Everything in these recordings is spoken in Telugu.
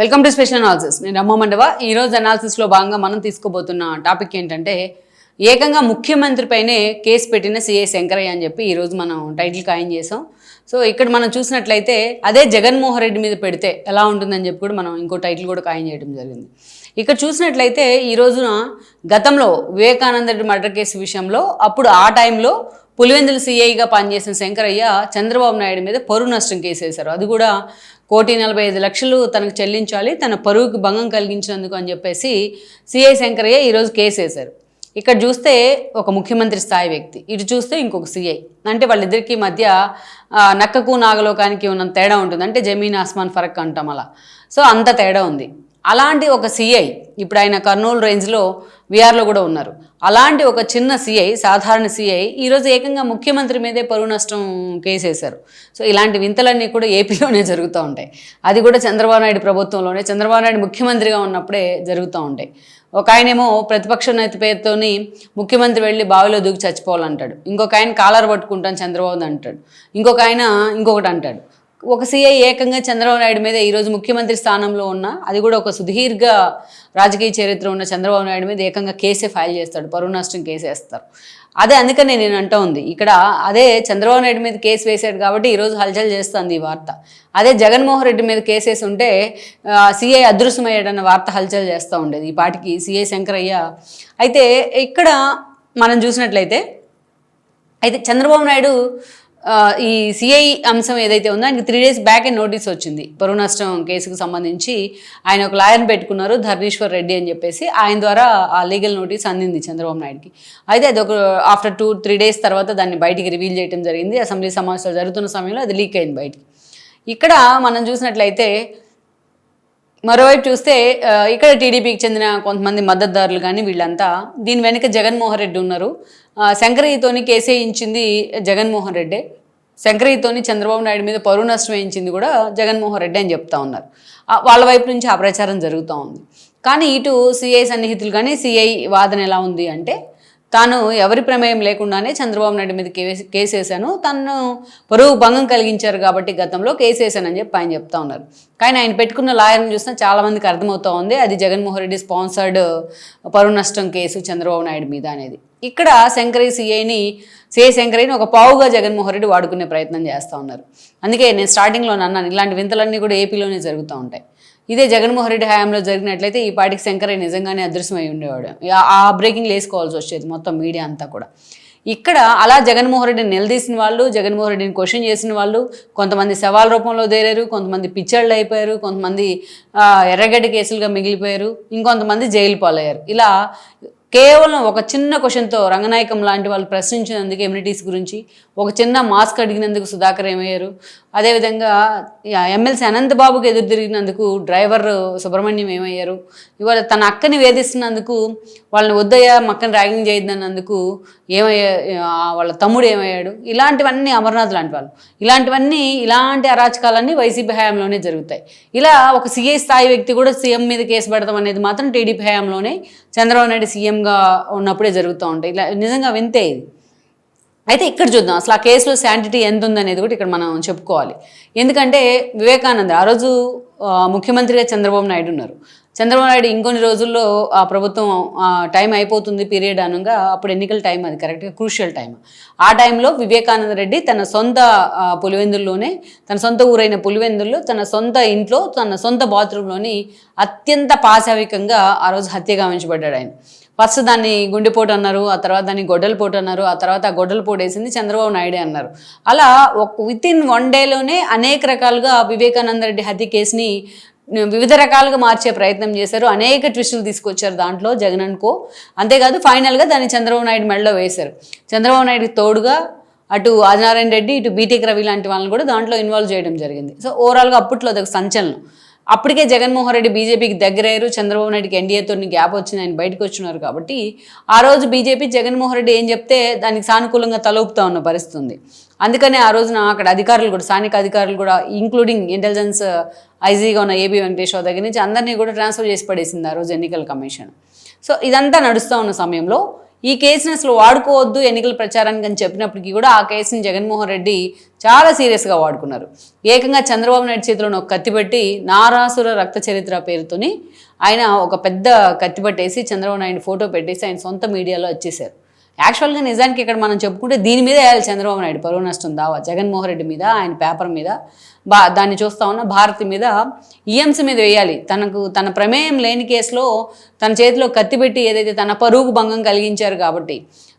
Welcome to special analysis. నేను రమ్మ మండవ. ఈ రోజు అనాలిసిస్లో భాగంగా మనం తీసుకోబోతున్న టాపిక్ ఏంటంటే ఏకంగా ముఖ్యమంత్రి పైనే కేసు పెట్టిన సిఏ శంకరయ్య అని చెప్పి ఈరోజు మనం టైటిల్ ఖాయం చేసాం సో ఇక్కడ మనం చూసినట్లయితే అదే జగన్మోహన్ రెడ్డి మీద పెడితే ఎలా ఉంటుందని చెప్పి కూడా మనం ఇంకో టైటిల్ కూడా ఖాయం చేయడం జరిగింది. ఇక్కడ చూసినట్లయితే ఈ రోజున గతంలో వివేకానంద రెడ్డి మర్డర్ కేసు విషయంలో అప్పుడు ఆ టైంలో పులివెందుల సిఐగా పనిచేసిన శంకరయ్య చంద్రబాబు నాయుడు మీద పరువు నష్టం కేసు వేశారు అది కూడా కోటి నలభై ఐదు లక్షలు తనకు చెల్లించాలి తన పరువుకి భంగం కలిగించినందుకు అని చెప్పేసి సిఐ శంకరయ్య ఈరోజు కేసు వేశారు. ఇక్కడ చూస్తే ఒక ముఖ్యమంత్రి స్థాయి వ్యక్తి ఇటు చూస్తే ఇంకొక సిఐ అంటే వాళ్ళిద్దరికీ మధ్య నక్కకు నాగలోకానికి ఉన్న తేడా ఉంటుంది. అంటే జమీన్ ఆస్మాన్ ఫరక్ అంటాం అలా. సో అంత తేడా ఉంది. అలాంటి ఒక సిఐ ఇప్పుడు ఆయన కర్నూలు రేంజ్లో విఆర్లో కూడా ఉన్నారు. అలాంటి ఒక చిన్న సిఐ సాధారణ సిఐ ఈరోజు ఏకంగా ముఖ్యమంత్రి మీదే పరువు నష్టం కేసేశారు. సో ఇలాంటి వింతలన్నీ కూడా ఏపీలోనే జరుగుతూ ఉంటాయి. అది కూడా చంద్రబాబు నాయుడు ప్రభుత్వంలోనే చంద్రబాబు నాయుడు ముఖ్యమంత్రిగా ఉన్నప్పుడే జరుగుతూ ఉంటాయి. ఒక ఆయనేమో ప్రతిపక్ష నేత పేరుతోని ముఖ్యమంత్రి వెళ్ళి బావిలో దూకి చచ్చిపోవాలంటాడు. ఇంకొక ఆయన కాలర్ పట్టుకుంటాను చంద్రబాబు అంటాడు. ఇంకొక ఆయన ఇంకొకటి అంటాడు. ఒక సీఐ ఏకంగా చంద్రబాబు నాయుడు మీద ఈరోజు ముఖ్యమంత్రి స్థానంలో ఉన్న అది కూడా ఒక సుదీర్ఘ రాజకీయ చరిత్ర ఉన్న చంద్రబాబు నాయుడు మీద ఏకంగా కేసే ఫైల్ చేస్తాడు పరువు నష్టం కేసు వేస్తారు అదే అందుకనే నేను అంటా ఉంది. ఇక్కడ అదే చంద్రబాబు నాయుడు మీద కేసు వేశాడు కాబట్టి ఈరోజు హల్చల్ చేస్తుంది ఈ వార్త. అదే జగన్మోహన్ రెడ్డి మీద కేసు వేసి ఉంటే సిఐ అదృశ్యమయ్యాడన్న వార్త హల్చల్ చేస్తూ ఉండేది. ఈ పాటికి సీఐ శంకరయ్య. అయితే ఇక్కడ మనం చూసినట్లయితే అయితే చంద్రబాబు నాయుడు ఈ సిఐ అంశం ఏదైతే ఉందో ఆయనకి త్రీ డేస్ బ్యాక్ నోటీస్ వచ్చింది. పరువు నష్టం కేసుకు సంబంధించి ఆయన ఒక లాయర్ని పెట్టుకున్నారు ధర్ణీశ్వర్ రెడ్డి అని చెప్పేసి. ఆయన ద్వారా ఆ లీగల్ నోటీస్ అందింది చంద్రబాబు నాయుడుకి. అయితే అది ఒక ఆఫ్టర్ టూ త్రీ డేస్ తర్వాత దాన్ని బయటికి రివీల్ చేయడం జరిగింది. అసెంబ్లీ సమావేశాలు జరుగుతున్న సమయంలో అది లీక్ అయింది బయటికి. ఇక్కడ మనం చూసినట్లయితే మరోవైపు చూస్తే ఇక్కడ టీడీపీకి చెందిన కొంతమంది మద్దతుదారులు కానీ వీళ్ళంతా దీని వెనుక జగన్మోహన్ రెడ్డి ఉన్నారు. శంకరయ్యతోని కేసే ఇచ్చింది జగన్మోహన్ రెడ్డే. శంకరయ్యతోని చంద్రబాబు నాయుడు మీద పరువు నష్టం వేయించింది కూడా జగన్మోహన్ రెడ్డి అని చెప్తా ఉన్నారు. వాళ్ళ వైపు నుంచి ఆ ప్రచారం జరుగుతూ ఉంది. కానీ ఇటు సిఐ సన్నిహితులు కానీ సిఐ వాదన ఎలా ఉంది అంటే తాను ఎవరి ప్రమేయం లేకుండానే చంద్రబాబు నాయుడు మీద కేసు వేశాను తను పరువు భంగం కలిగించారు కాబట్టి గతంలో కేసు వేశానని చెప్పి ఆయన చెప్తా ఉన్నారు. కానీ ఆయన పెట్టుకున్న లాయర్ని చూస్తే చాలా మందికి అర్థమవుతా ఉంది. అది జగన్మోహన్ రెడ్డి స్పాన్సర్డ్ పరువు నష్టం కేసు చంద్రబాబు నాయుడు మీద అనేది. ఇక్కడ శంకరయ్య సిఐని సిఐ శంకరయ్యని ఒక పావుగా జగన్మోహన్ రెడ్డి వాడుకునే ప్రయత్నం చేస్తూ ఉన్నారు. అందుకే నేను స్టార్టింగ్లో అన్నాను ఇలాంటి వింతలన్నీ కూడా ఏపీలోనే జరుగుతూ ఉంటాయి. ఇదే జగన్మోహన్ రెడ్డి హయాంలో జరిగినట్లయితే ఈ పాటికి శంకరే నిజంగానే అదృశ్యమై ఉండేవాడు. ఆ- బ్రేకింగ్ వేసుకోవాల్సి వచ్చేది మొత్తం మీడియా అంతా కూడా. ఇక్కడ అలా జగన్మోహన్ రెడ్డిని నిలదీసిన వాళ్ళు జగన్మోహన్ రెడ్డిని క్వశ్చన్ చేసిన వాళ్ళు కొంతమంది సవాల్ రూపంలో దేరారు కొంతమంది పిచ్చళ్ళు అయిపోయారు కొంతమంది ఎర్రగడ్డ కేసులుగా మిగిలిపోయారు ఇంకొంతమంది జైలు పాలయ్యారు. ఇలా కేవలం ఒక చిన్న క్వశ్చన్తో రంగనాయకం లాంటి వాళ్ళు ప్రశ్నించినందుకు ఎమ్యూనిటీస్ గురించి ఒక చిన్న మాస్క్ అడిగినందుకు సుధాకర్ ఏమయ్యారు? అదేవిధంగా ఎమ్మెల్సీ అనంతబాబుకి ఎదురు తిరిగినందుకు డ్రైవర్ సుబ్రహ్మణ్యం ఏమయ్యారు? ఇవాళ తన అక్కని వేధిస్తున్నందుకు వాళ్ళని వద్దయ్యా మక్కని ర్యాగింగ్ చేయొద్దన్నందుకు ఏమయ్యా వాళ్ళ తమ్ముడు ఏమయ్యాడు? ఇలాంటివన్నీ అమర్నాథ్ లాంటి వాళ్ళు. ఇలాంటివన్నీ ఇలాంటి అరాచకాలన్నీ వైసీపీ హయాంలోనే జరుగుతాయి. ఇలా ఒక సీఐ స్థాయి వ్యక్తి కూడా సీఎం మీద కేసు పెడతాం అనేది మాత్రం టీడీపీ హయాంలోనే చంద్రబాబు నాయుడు సీఎంగా ఉన్నప్పుడే జరుగుతూ ఉంటాయి. ఇలా నిజంగా వింతే ఇది. అయితే ఇక్కడ చూద్దాం. అసలు ఆ కేసులో శాంటిటీ ఎంత ఉందనేది కూడా ఇక్కడ మనం చెప్పుకోవాలి. ఎందుకంటే వివేకానంద ఆ రోజు ముఖ్యమంత్రిగా చంద్రబాబు నాయుడు ఉన్నారు. చంద్రబాబు నాయుడు ఇంకొన్ని రోజుల్లో ఆ ప్రభుత్వం టైం అయిపోతుంది పీరియడ్ అనగా అప్పుడు ఎన్నికల టైం అది కరెక్ట్గా క్రూషియల్ టైం ఆ టైంలో వివేకానంద రెడ్డి తన సొంత పులివెందుల్లోనే తన సొంత ఊరైన పులివెందుల్లో తన సొంత ఇంట్లో తన సొంత బాత్రూంలోని అత్యంత పాశవికంగా ఆ రోజు హత్య గావించబడ్డాడు ఆయన. ఫస్ట్ దాన్ని గుండెపోటు అన్నారు ఆ తర్వాత దాన్ని గొడ్డల పోటు అన్నారు ఆ తర్వాత ఆ గొడ్డల పోటు వేసింది చంద్రబాబు నాయుడే అన్నారు. అలా ఒక విత్ ఇన్ వన్ డేలోనే అనేక రకాలుగా వివేకానంద రెడ్డి హత్య కేసుని వివిధ రకాలుగా మార్చే ప్రయత్నం చేశారు. అనేక ట్విస్టులు తీసుకొచ్చారు దాంట్లో జగన్ అనుకో అంతేకాదు ఫైనల్గా దాన్ని చంద్రబాబు నాయుడు మెడలో వేశారు. చంద్రబాబు నాయుడుకి తోడుగా అటు ఆదినారాయణ రెడ్డి ఇటు బీటెక్ రవి లాంటి వాళ్ళని కూడా దాంట్లో ఇన్వాల్వ్ చేయడం జరిగింది. సో ఓవరాల్గా అప్పట్లో అదొక సంచలనం. అప్పటికే జగన్మోహన్ రెడ్డి బీజేపీకి దగ్గరయ్యారు చంద్రబాబు నాయుడుకి ఎన్డీఏతో గ్యాప్ వచ్చింది ఆయన బయటకు వచ్చినారు కాబట్టి ఆ రోజు బీజేపీ జగన్మోహన్ రెడ్డి ఏం చెప్తే దానికి సానుకూలంగా తలూపుతా ఉన్న పరిస్థితి ఉంది అందుకనే ఆ రోజున అక్కడ అధికారులు కూడా స్థానిక అధికారులు కూడా ఇంక్లూడింగ్ ఇంటెలిజెన్స్ ఐజీగా ఉన్న ఏబీ వెంకటేశ్వర దగ్గర నుంచి అందరినీ కూడా ట్రాన్స్ఫర్ చేసి పడేసింది ఆ రోజు ఎన్నికల కమిషన్. సో ఇదంతా నడుస్తూ ఉన్న సమయంలో ఈ కేసుని అసలు వాడుకోవద్దు ఎన్నికల ప్రచారానికి అని చెప్పినప్పటికీ కూడా ఆ కేసుని జగన్మోహన్ రెడ్డి చాలా సీరియస్గా వాడుకున్నారు. ఏకంగా చంద్రబాబు నాయుడు చేతిలో ఒక కత్తిపెట్టి నారాసుర రక్త చరిత్ర పేరుతోని ఆయన ఒక పెద్ద కత్తిపెట్టేసి చంద్రబాబు నాయుడు ఫోటో పెట్టేసి ఆయన సొంత మీడియాలో వచ్చేసారు యాక్చువల్గా నిజానికి ఇక్కడ మనం చెప్పుకుంటే దీని మీద వేయాలి చంద్రబాబు నాయుడు. పరువు నష్టం దావా. జగన్మోహన్ రెడ్డి మీద ఆయన పేపర్ మీద బా దాన్ని చూస్తా ఉన్న భారతి మీద ఈఎంసీ మీద వేయాలి. తనకు తన ప్రమేయం లేని కేసులో తన చేతిలో కత్తి పెట్టి ఏదైతే తన పరువుకు భంగం కలిగించారు కాబట్టి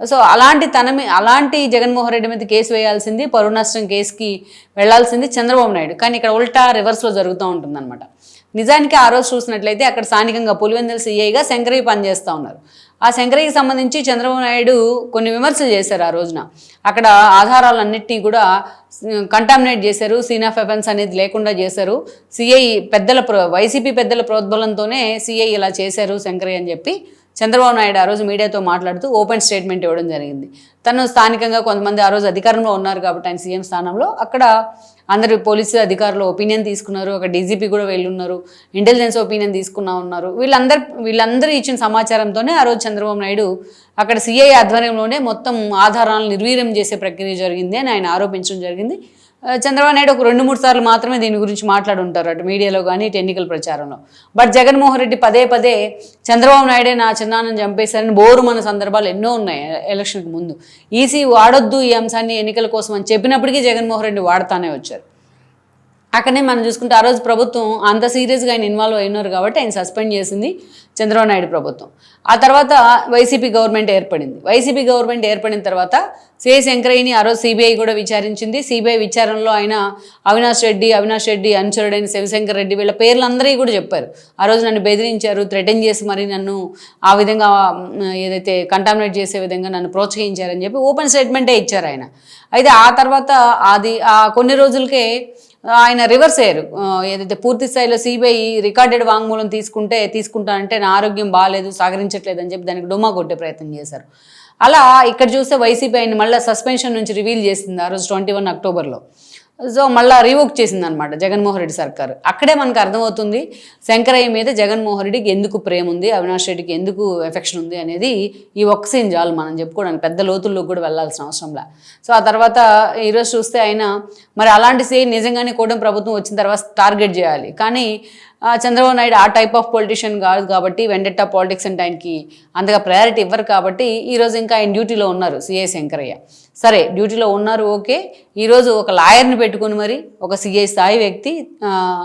సో అలాంటి తన అలాంటి జగన్మోహన్ రెడ్డి మీద కేసు వేయాల్సింది పరువు నష్టం కేసుకి వెళ్ళాల్సింది చంద్రబాబు నాయుడు. కానీ ఇక్కడ ఉల్టా రివర్స్లో జరుగుతూ ఉంటుందన్నమాట. నిజానికి ఆ రోజు చూసినట్లయితే అక్కడ స్థానికంగా పులివెందుల సీఐగా శంకరయ్య పనిచేస్తూ ఉన్నారు. ఆ శంకరయ్యకి సంబంధించి చంద్రబాబు నాయుడు కొన్ని విమర్శలు చేశారు ఆ రోజున. అక్కడ ఆధారాలన్నింటినీ కూడా కంటామినేట్ చేశారు. సీన్ ఆఫ్ ఎఫెన్స్ అనేది లేకుండా చేశారు. సిఐ పెద్దల ప్రో వైసీపీ పెద్దల ప్రోద్బలంతోనే సిఐ ఇలా చేశారు శంకరయ్య అని చెప్పి చంద్రబాబు నాయుడు ఆ రోజు మీడియాతో మాట్లాడుతూ ఓపెన్ స్టేట్మెంట్ ఇవ్వడం జరిగింది. తను స్థానికంగా కొంతమంది ఆ రోజు అధికారంలో ఉన్నారు కాబట్టి ఆయన సీఎం స్థానంలో అక్కడ అందరు పోలీసు అధికారులు ఒపీనియన్ తీసుకున్నారు. ఒక డీజీపీ కూడా వెళ్ళున్నారు. ఇంటెలిజెన్స్ ఒపీనియన్ తీసుకున్నా ఉన్నారు. వీళ్ళందరు వీళ్ళందరూ ఇచ్చిన సమాచారంతోనే ఆ రోజు చంద్రబాబు నాయుడు అక్కడ సీఐ ఆధ్వర్యంలోనే మొత్తం ఆధారాలను నిర్వీర్యం చేసే ప్రక్రియ జరిగింది అని ఆయన ఆరోపించడం జరిగింది. చంద్రబాబు నాయుడు ఒక రెండు మూడు సార్లు మాత్రమే దీని గురించి మాట్లాడుంటారు అటు మీడియాలో కానీ ఇటు ఎన్నికల ప్రచారంలో. బట్ జగన్మోహన్ రెడ్డి పదే పదే చంద్రబాబు నాయుడే నా చిన్నాన్నని చంపేశారని బోరు మన సందర్భాలు ఎన్నో ఉన్నాయి ఎలక్షన్కి ముందు. ఈసీ వాడొద్దు ఈ అంశాన్ని ఎన్నికల కోసం అని చెప్పినప్పటికీ జగన్మోహన్ రెడ్డి వాడుతానే వచ్చారు. అక్కడనే మనం చూసుకుంటే ఆ రోజు ప్రభుత్వం అంత సీరియస్గా ఆయన ఇన్వాల్వ్ అయినారు కాబట్టి ఆయన సస్పెండ్ చేసింది చంద్రబాబు నాయుడు ప్రభుత్వం. ఆ తర్వాత వైసీపీ గవర్నమెంట్ ఏర్పడింది. వైసీపీ గవర్నమెంట్ ఏర్పడిన తర్వాత సిఐ శంకరయ్యని ఆ రోజు సిబిఐ కూడా విచారించింది. సిబిఐ విచారణలో ఆయన అవినాష్ రెడ్డి అవినాష్ రెడ్డి అనుచరుడైన శివశంకర్ రెడ్డి వీళ్ళ పేర్లందరూ కూడా చెప్పారు. ఆ రోజు నన్ను బెదిరించారు థ్రెటన్ చేసి మరి నన్ను ఆ విధంగా ఏదైతే కంటామినేట్ చేసే విధంగా నన్ను ప్రోత్సహించారని చెప్పి ఓపెన్ స్టేట్మెంటే ఇచ్చారు ఆయన. అయితే ఆ తర్వాత అది ఆ కొన్ని రోజులకే ఆయన రివర్స్ అయ్యారు. ఏదైతే పూర్తి స్థాయిలో సిబిఐ రికార్డెడ్ వాంగ్మూలం తీసుకుంటే తీసుకుంటానంటే నా ఆరోగ్యం బాగాలేదు సహకరించట్లేదు అని చెప్పి దానికి డొమా కొట్టే ప్రయత్నం చేశారు. అలా ఇక్కడ చూస్తే వైసీపీ ఆయన మళ్ళీ సస్పెన్షన్ నుంచి రివీల్ చేసింది ఆ రోజు ట్వంటీ వన్ అక్టోబర్లో సో మళ్ళీ రీవోక్ చేసింది అనమాట జగన్మోహన్ రెడ్డి సర్కారు. అక్కడే మనకు అర్థమవుతుంది శంకరయ్య మీద జగన్మోహన్ రెడ్డికి ఎందుకు ప్రేమ ఉంది అవినాష్ రెడ్డికి ఎందుకు ఎఫెక్షన్ ఉంది అనేది ఈ ఒక్క సీన్ చాలు మనం చెప్పుకోవడానికి పెద్ద లోతుల్లో కూడా వెళ్ళాల్సిన అవసరంలా సో ఆ తర్వాత ఈరోజు చూస్తే ఆయన మరి అలాంటి సీన్ నిజంగానే కూటమి ప్రభుత్వం వచ్చిన తర్వాత టార్గెట్ చేయాలి. కానీ చంద్రబాబు నాయుడు ఆ టైప్ ఆఫ్ పొలిటీషియన్ కాదు కాబట్టి వెండెట్టా పాలిటిక్స్ అంటే ఆయనకి అంతగా ప్రయారిటీ ఇవ్వరు కాబట్టి ఈరోజు ఇంకా ఆయన డ్యూటీలో ఉన్నారు సిఐ శంకరయ్య. సరే డ్యూటీలో ఉన్నారు ఓకే. ఈరోజు ఒక లాయర్ని పెట్టుకుని మరి ఒక సిఐ స్థాయి వ్యక్తి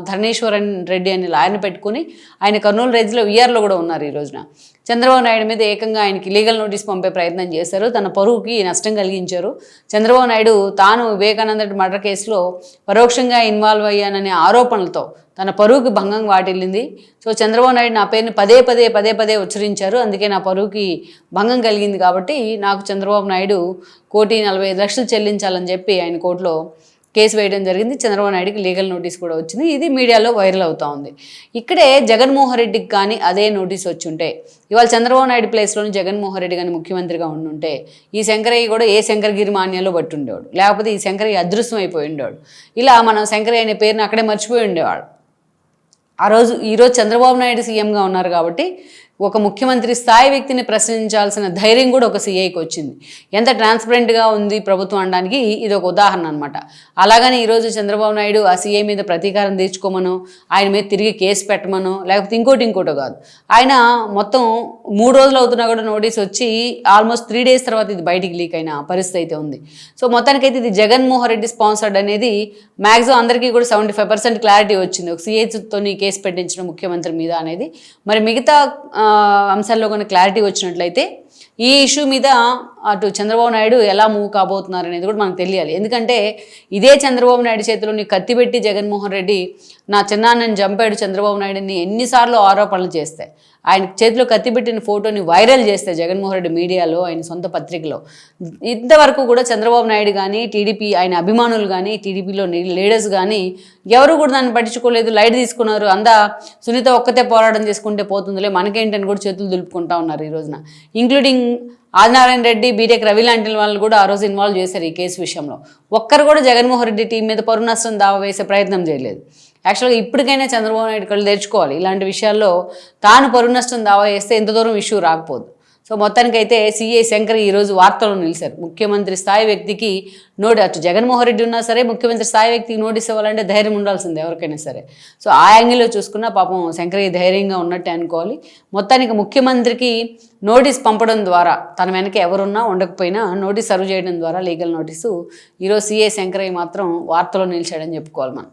ధర్నేశ్వరన్ రెడ్డి అనే లాయర్ని పెట్టుకుని ఆయన కర్నూలు రేంజ్లో విఆర్లో కూడా ఉన్నారు ఈ రోజున. చంద్రబాబు నాయుడు మీద ఏకంగా ఆయనకి లీగల్ నోటీస్ పంపే ప్రయత్నం చేశారు. తన పరువుకి నష్టం కలిగించారు. చంద్రబాబు నాయుడు తాను వివేకానంద రెడ్డి మర్డర్ కేసులో పరోక్షంగా ఇన్వాల్వ్ అయ్యాననే ఆరోపణలతో తన పరువుకి భంగం వాటిల్లింది. సో చంద్రబాబు నాయుడు నా పేరుని పదే పదే పదే పదే ఉచ్చరించారు. అందుకే నా పరువుకి భంగం కలిగింది కాబట్టి నాకు చంద్రబాబు నాయుడు కోటి నలభై ఐదు లక్షలు చెల్లించాలని చెప్పి ఆయన కోర్టులో కేసు వేయడం జరిగింది. చంద్రబాబు నాయుడుకి లీగల్ నోటీస్ కూడా వచ్చింది. ఇది మీడియాలో వైరల్ అవుతా ఉంది. ఇక్కడే జగన్మోహన్ రెడ్డికి కానీ అదే నోటీస్ వచ్చుంటే ఇవాళ చంద్రబాబు నాయుడు ప్లేస్లోని జగన్మోహన్ రెడ్డి కానీ ముఖ్యమంత్రిగా ఉండుంటే ఈ శంకరయ్య కూడా ఏ శంకరగిరి మాన్యాలో పట్టుండేవాడు? లేకపోతే ఈ శంకరయ్య అదృశ్యం అయిపోయి ఉండేవాడు? ఇలా మనం శంకరయ్య అనే పేరుని అక్కడే మర్చిపోయి ఉండేవాడు. ఆ రోజు ఈరోజు చంద్రబాబు నాయుడు సీఎంగా ఉన్నారు కాబట్టి ఒక ముఖ్యమంత్రి స్థాయి వ్యక్తిని ప్రశ్నించాల్సిన ధైర్యం కూడా ఒక సీఐకి వచ్చింది. ఎంత ట్రాన్స్పరెంట్గా ఉంది ప్రభుత్వం అనడానికి ఇది ఒక ఉదాహరణ అనమాట అలాగని ఈరోజు చంద్రబాబు నాయుడు ఆ సీఐ మీద ప్రతీకారం తీర్చుకోమనో ఆయన మీద తిరిగి కేసు పెట్టమనో లేకపోతే ఇంకోటి ఇంకోటో కాదు. ఆయన మొత్తం మూడు రోజులు అవుతున్నా కూడా నోటీస్ వచ్చి ఆల్మోస్ట్ త్రీ డేస్ తర్వాత ఇది బయటికి లీక్ అయిన పరిస్థితి అయితే ఉంది. సో మొత్తానికైతే ఇది జగన్మోహన్ రెడ్డి స్పాన్సర్డ్ అనేది మ్యాక్సిమం అందరికీ కూడా సెవెంటీ ఫైవ్ పర్సెంట్ క్లారిటీ వచ్చింది. ఒక సీఐతో కేసు పెట్టించిన ముఖ్యమంత్రి మీద అనేది. మరి మిగతా అంశాల్లో కొన్ని క్లారిటీ వచ్చినట్లయితే ఈ ఇష్యూ మీద అటు చంద్రబాబు నాయుడు ఎలా మూవ్ కాబోతున్నారు అనేది కూడా మనకు తెలియాలి. ఎందుకంటే ఇదే చంద్రబాబు నాయుడు చేతిలోని కత్తి పెట్టి జగన్మోహన్ రెడ్డి నా చిన్నాన్నని చంపాడు చంద్రబాబు నాయుడిని ఎన్నిసార్లు ఆరోపణలు చేస్తాయి ఆయన చేతిలో కత్తిపెట్టిన ఫోటోని వైరల్ చేస్తే జగన్మోహన్ రెడ్డి మీడియాలో ఆయన సొంత పత్రికలో. ఇంతవరకు కూడా చంద్రబాబు నాయుడు కానీ టీడీపీ ఆయన అభిమానులు కానీ టీడీపీలో లీడర్స్ కానీ ఎవరు కూడా దాన్ని పట్టించుకోలేదు లైట్ తీసుకున్నారు. అందా సునీత ఒక్కతే పోరాటం చేసుకుంటే పోతుందిలే మనకేంటని కూడా చేతులు దులుపుకుంటా ఉన్నారు ఈ రోజున. ఇంక్లూడింగ్ ఆదినారాయణ రెడ్డి బీటెక్ రవి లాంటి వాళ్ళు కూడా ఆ రోజు ఇన్వాల్వ్ చేశారు ఈ కేసు విషయంలో. ఒక్కరు కూడా జగన్మోహన్ రెడ్డి టీం మీద పరువు దావా వేసే ప్రయత్నం చేయలేదు. యాక్చువల్గా ఇప్పటికైనా చంద్రబాబు నాయుడు కళ్ళు తెరుచుకోవాలి. ఇలాంటి విషయాల్లో తాను పరువు నష్టం దావా వేస్తే ఎంత దూరం ఇష్యూ రాకపోదు. సో మొత్తానికైతే సిఐ శంకర్ ఈరోజు వార్తల్లో నిలిచారు. ముఖ్యమంత్రి స్థాయి వ్యక్తికి నోటి అటు జగన్మోహన్ రెడ్డి ఉన్నా సరే ముఖ్యమంత్రి స్థాయి వ్యక్తికి నోటీస్ ఇవ్వాలంటే ధైర్యం ఉండాల్సిందే ఎవరికైనా సరే. సో ఆ యాంగిల్లో చూసుకున్నా పాపం శంకరయ్య ధైర్యంగా ఉన్నట్టే అనుకోవాలి. మొత్తానికి ముఖ్యమంత్రికి నోటీస్ పంపడం ద్వారా తన వెనక ఎవరున్నా ఉండకపోయినా నోటీస్ సర్వ్ చేయడం ద్వారా లీగల్ నోటీసు ఈరోజు సిఐ శంకరయ్య మాత్రం వార్తలో నిలిచాడని చెప్పుకోవాలి మనం.